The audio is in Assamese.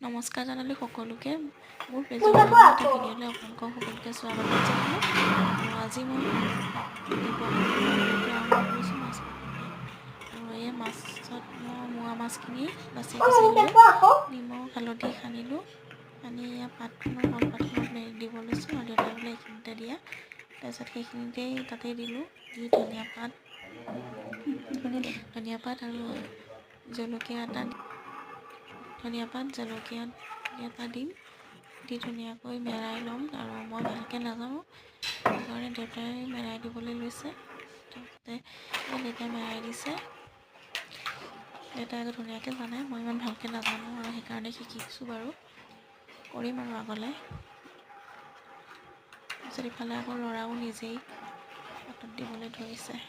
নমস্কাৰ জনালোঁ সকলোকে। মোৰ পেজৰ ভিডিঅ'লৈ আপোনালোকক সকলোকে স্বাগতম জনালোঁ। আৰু আজি মই আৰম্ভ কৰিছোঁ মাছ আৰু এই মাছত মই মোৱা মাছখিনি বাছি লৈ নিমখ হালধি সানিলোঁ। সানি ইয়াৰ পাতখনৰ কলপাতখনত দিব লৈছোঁ। আৰু দেউতাই বোলে এইখিনিতে দিয়া। তাৰপিছত সেইখিনিতেই তাতেই দিলোঁ। দি ধনিয়া পাত। ধনিয়া পাত আৰু জলকীয়া এটা ধনিয়া পাত জলকীয়া এটা দিম দি ধুনীয়াকৈ মেৰাই ল'ম আৰু মই ভালকৈ নাজানো সেইকাৰণে দেউতাই মেৰাই দিবলৈ লৈছে। দেউতাই মেৰাই দিছে। দেউতাই আকৌ ধুনীয়াকৈ জানে মই ইমান ভালকৈ নাজানো আৰু সেইকাৰণে শিকিছোঁ বাৰু। কৰিম আৰু আগলৈ। তাৰপিছত ইফালে আকৌ ল'ৰাও নিজেই পাতত দিবলৈ ধৰিছে।